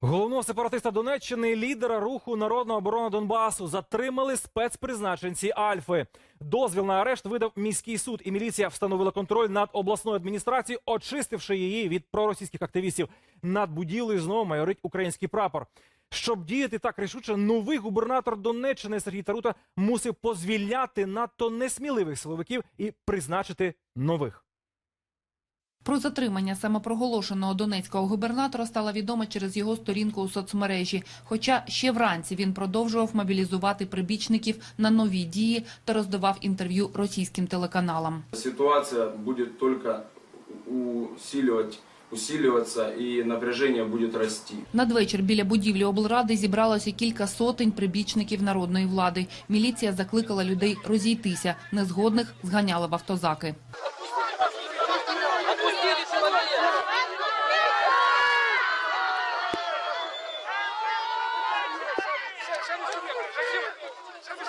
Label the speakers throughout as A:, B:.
A: Головного сепаратиста Донеччини, лідера руху Народна оборона Донбасу, затримали спецпризначенці Альфи. Дозвіл на арешт видав міський суд, і міліція встановила контроль над обласною адміністрацією, очистивши її від проросійських активістів. Над будівлею знову майорить український прапор. Щоб діяти так рішуче, новий губернатор Донеччини Сергій Тарута мусив позвільняти надто несміливих силовиків і призначити нових.
B: Про затримання самопроголошеного донецького губернатора стало відомо через його сторінку у соцмережі. Хоча ще вранці він продовжував мобілізувати прибічників на нові дії та роздавав інтерв'ю російським телеканалам.
C: Ситуация будет только усиливать, усиливаться и напряжение будет расти.
B: Надвечір біля будівлі облради зібралося кілька сотень прибічників народної влади. Міліція закликала людей розійтися, незгодних зганяли в автозаки.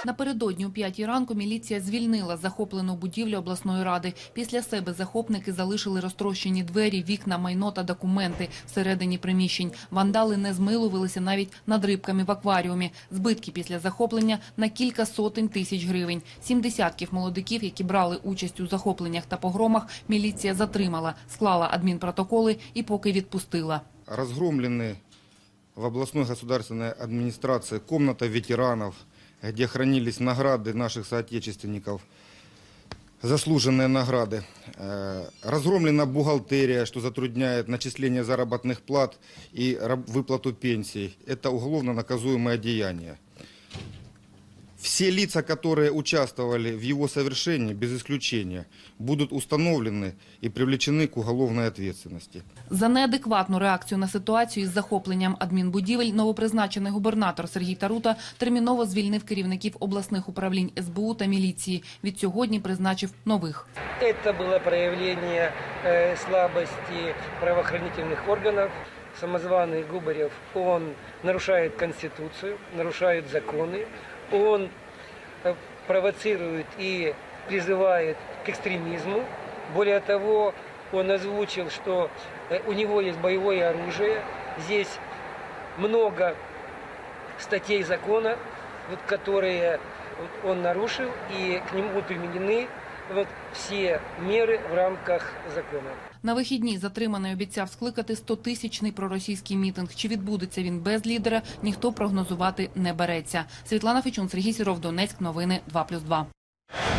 B: Напередодні у п'ятій ранку міліція звільнила захоплену будівлю обласної ради. Після себе захопники залишили розтрощені двері, вікна, майно та документи всередині приміщень. Вандали не змилувалися навіть над рибками в акваріумі. Збитки після захоплення на кілька сотень тисяч гривень. Сім десятків молодиків, які брали участь у захопленнях та погромах, міліція затримала, склала адмінпротоколи і поки відпустила.
D: разгромлены в областной государственной администрации комната ветеранов, где хранились награды наших соотечественников, заслуженные награды. Э, Разгромлена бухгалтерия, что затрудняет начисление заработных плат и раб- выплату пенсий. Это уголовно наказуемое деяние. Все лица, которые участвовали в его совершении, без исключения, будут установлены и привлечены к уголовной ответственности.
B: За неадекватну реакцію на ситуацію із захопленням адмінбудівель новопризначений губернатор Сергій Тарута терміново звільнив керівників обласних управлінь СБУ та міліції. Від сьогодні призначив нових.
E: Это было проявление э, слабости правоохранительных органов. Самозваный Губарев, он нарушает Конституцию, нарушает Он э, провоцирует и призывает к экстремизму. Более того, он озвучил, что э, у него есть боевое оружие. Здесь много статей закона, вот, которые вот, он нарушил, и к нему применены вот, все меры в рамках закона.
B: На вихідні затриманий обіцяв скликати 100-тисячний проросійський мітинг. Чи відбудеться він без лідера, ніхто прогнозувати не береться. Світлана Фечун, Сергій Сіров, Донецьк. Новини 2+,2.